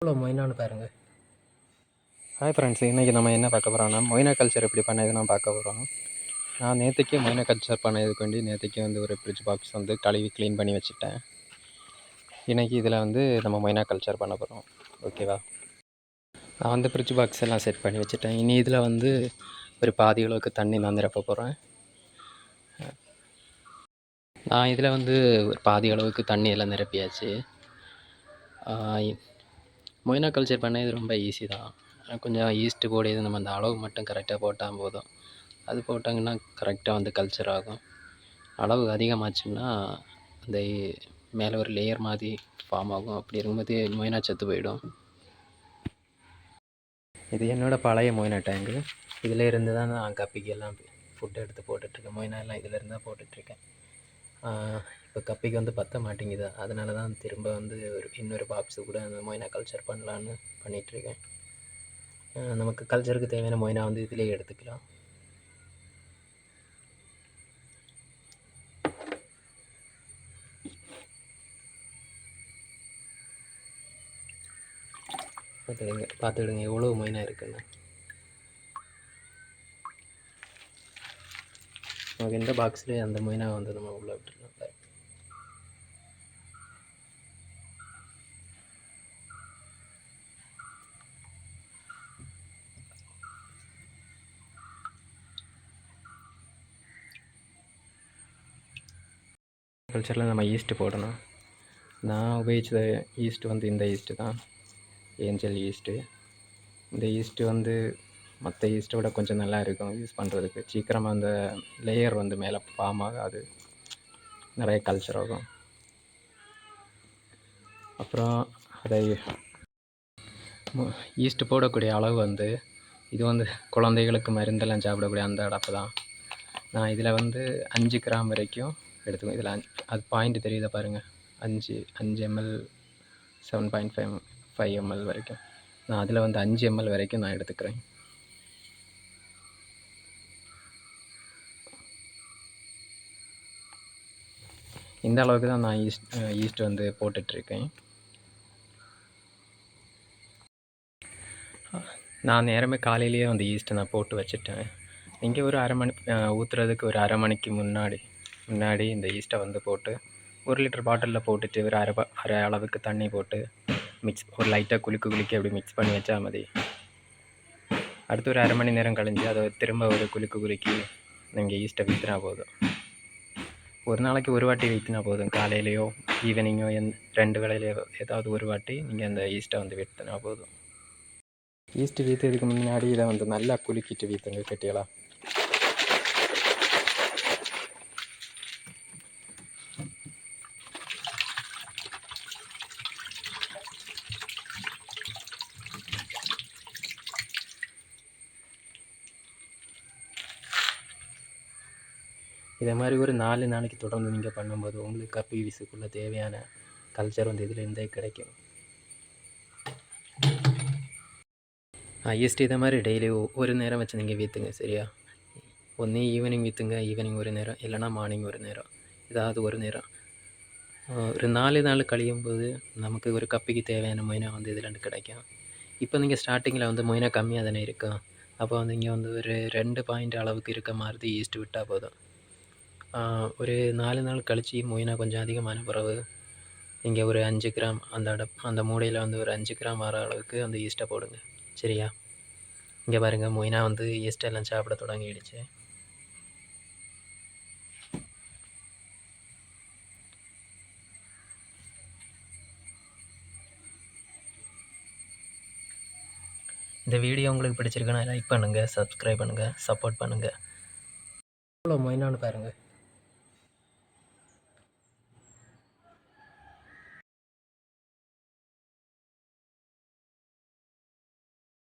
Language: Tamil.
எவ்வளோ மொயினான்னு பாருங்கள் ஹாய் ஃப்ரெண்ட்ஸ் இன்றைக்கி நம்ம என்ன பார்க்க போகிறோம்னா மொய்னா கல்ச்சர் எப்படி பண்ணதுன்னு பார்க்க போகிறோம் நான் நேற்றுக்கே மொய்னா கல்ச்சர் பண்ணதுக்கு வேண்டி நேற்றுக்கே வந்து ஒரு ஃப்ரிட்ஜ் பாக்ஸ் வந்து கழுவி க்ளீன் பண்ணி வச்சுட்டேன். இன்றைக்கி இதில் வந்து நம்ம மொய்னா கல்ச்சர் பண்ண போகிறோம் ஓகேவா நான் வந்து ஃப்ரிட்ஜ் பாக்ஸ் எல்லாம் செட் பண்ணி வச்சுட்டேன். இனி இதில் வந்து ஒரு பாதி அளவுக்கு தண்ணி நான் நிரப்ப போகிறேன் நான் இதில் வந்து ஒரு பாதி அளவுக்கு தண்ணி எல்லாம் நிரப்பியாச்சு. மொய்னா கல்ச்சர் பண்ணது ரொம்ப ஈஸி தான். கொஞ்சம் ஈஸ்ட்டு போடு இது நம்ம அந்த அளவு மட்டும் கரெக்டாக போட்டால் போதும். அது போட்டாங்கன்னா கரெக்டாக வந்து கல்ச்சர் ஆகும். அளவு அதிகமாச்சுன்னா அந்த மேலே ஒரு லேயர் மாதிரி ஃபார்ம் ஆகும். அப்படி இருக்கும்போது மொய்னா செத்து போயிடும். இது என்னோடய பழைய மொய்னா டேங்கு இதில் இருந்து தான் நான் கப்பிக்கு எல்லாம் ஃபுட் எடுத்து போட்டுட்ருக்கேன் மொய்னா எல்லாம் இதில் இருந்து தான் போட்டுட்ருக்கேன் இப்போ கப்பிக்கு வந்து பத்த மாட்டேங்குது. அதனால தான் திரும்ப வந்து ஒரு இன்னொரு பாக்ஸு கூட அந்த மொய்னா கல்ச்சர் பண்ணலான்னு பண்ணிகிட்ருக்கேன் நமக்கு கல்ச்சருக்கு தேவையான மொய்னா வந்து இதிலே எடுத்துக்கலாம். பார்த்துடுங்க பார்த்துடுங்க எவ்வளோ மொய்னா இருக்குன்னு. நமக்கு எந்த பாக்ஸ்லேயே அந்த மொய்னா வந்து நம்ம உள்ளே விட்டுருலாம் கல்ச்சரில் நம்ம ஈஸ்ட்டு போடணும். நான் உபயோகித்த ஈஸ்ட் வந்து இந்த ஈஸ்ட்டு தான். ஏஞ்சல் ஈஸ்ட்டு இந்த ஈஸ்ட்டு வந்து மற்ற ஈஸ்ட்டை விட கொஞ்சம் நல்லா இருக்கும். யூஸ் பண்ணுறதுக்கு சீக்கிரமாக அந்த லேயர் வந்து மேலே ஃபார்ம் ஆகாது. நிறைய கல்ச்சர் ஆகும். அப்புறம் அதை ஈஸ்ட்டு போடக்கூடிய அளவு வந்து இது வந்து குழந்தைகளுக்கு மருந்தெல்லாம் சாப்பிடக்கூடிய அந்த அடப்பு தான். நான் இதில் வந்து அஞ்சு கிராம் வரைக்கும் எடுத்துக்குவேன். இதில் அது பாயிண்ட் தெரியுதா பாருங்கள் அஞ்சு அஞ்சு ML seven point five five ML வரைக்கும். நான் அதில் வந்து அஞ்சு எம்எல் வரைக்கும் நான் எடுத்துக்கிறேன். இந்த அளவுக்கு தான் நான் ஈஸ்ட் ஈஸ்ட் வந்து போட்டுட்ருக்கேன். நான் நேரமே காலையிலேயே வந்து ஈஸ்ட்டை நான் போட்டு வச்சுட்டேன். இங்கே ஒரு அரை மணி ஊற்றுறதுக்கு ஒரு அரை மணிக்கு முன்னாடி முன்னாடி இந்த ஈஸ்ட்டை வந்து போட்டு ஒரு லிட்டர் பாட்டிலில் போட்டுட்டு ஒரு அரை அரை அளவுக்கு தண்ணி போட்டு மிக்ஸ் ஒரு லைட்டாக குலுக்கு குலுக்கி அப்படி மிக்ஸ் பண்ணி வச்சா மதி. அடுத்து ஒரு அரை மணி நேரம் கழிஞ்சு அதை திரும்ப ஒரு குலுக்கு குலுக்கி நீங்கள் ஈஸ்ட்டை விற்றுனா போதும். ஒரு நாளைக்கு ஒரு வாட்டி வீற்றினா போதும் காலையிலையோ ஈவினிங்கோ எந் ரெண்டு வேளையிலையோ ஏதாவது ஒரு வாட்டி நீங்கள் அந்த ஈஸ்ட்டை வந்து வீற்றினா போதும் ஈஸ்ட்டு வீற்றுறதுக்கு முன்னாடி இதை வந்து நல்லா குலுக்கிட்டு வீற்றுங்க கட்டியலா இதே மாதிரி ஒரு நாலு நாளைக்கு தொடர்ந்து நீங்கள் பண்ணும்போது உங்களுக்கு கப்பி வீசுக்குள்ளே தேவையான கல்ச்சர் வந்து இதில் கிடைக்கும். ஈஸ்ட் இதை மாதிரி டெய்லி ஒரு நேரம் வச்சு நீங்கள் விற்றுங்க சரியா? ஒன்று ஈவினிங் விற்றுங்க ஈவினிங் ஒரு நேரம் இல்லைனா மார்னிங் ஒரு நேரம் ஏதாவது ஒரு நேரம். ஒரு நாலு நாள் கழியும் போது நமக்கு ஒரு கப்பிக்கு தேவையான மொயினா வந்து இதில் கிடைக்கும். இப்போ நீங்கள் ஸ்டார்டிங்கில் வந்து மொயினா கம்மியாக தானே இருக்கும் அப்போ வந்து இங்கே வந்து ஒரு ரெண்டு பாயிண்ட் அளவுக்கு இருக்க மாதிரி ஈஸ்ட் விட்டால் போதும். ஒரு நாலு நாள் கழித்து மொயினா கொஞ்சம் அதிகமான பிறகு இங்கே ஒரு அஞ்சு கிராம் அந்த அட அந்த மூடையில் வந்து ஒரு அஞ்சு கிராம் வர அளவுக்கு அந்த ஈஸ்ட்டை போடுங்க சரியா இங்கே பாருங்கள் மொயினா வந்து ஈஸ்டெல்லாம் சாப்பிட தொடங்கிடுச்சு இந்த வீடியோ உங்களுக்கு பிடிச்சிருக்குன்னா லைக் பண்ணுங்கள் சப்ஸ்கிரைப் பண்ணுங்கள் சப்போர்ட் பண்ணுங்கள் எவ்வளோ மொயினான்னு பாருங்க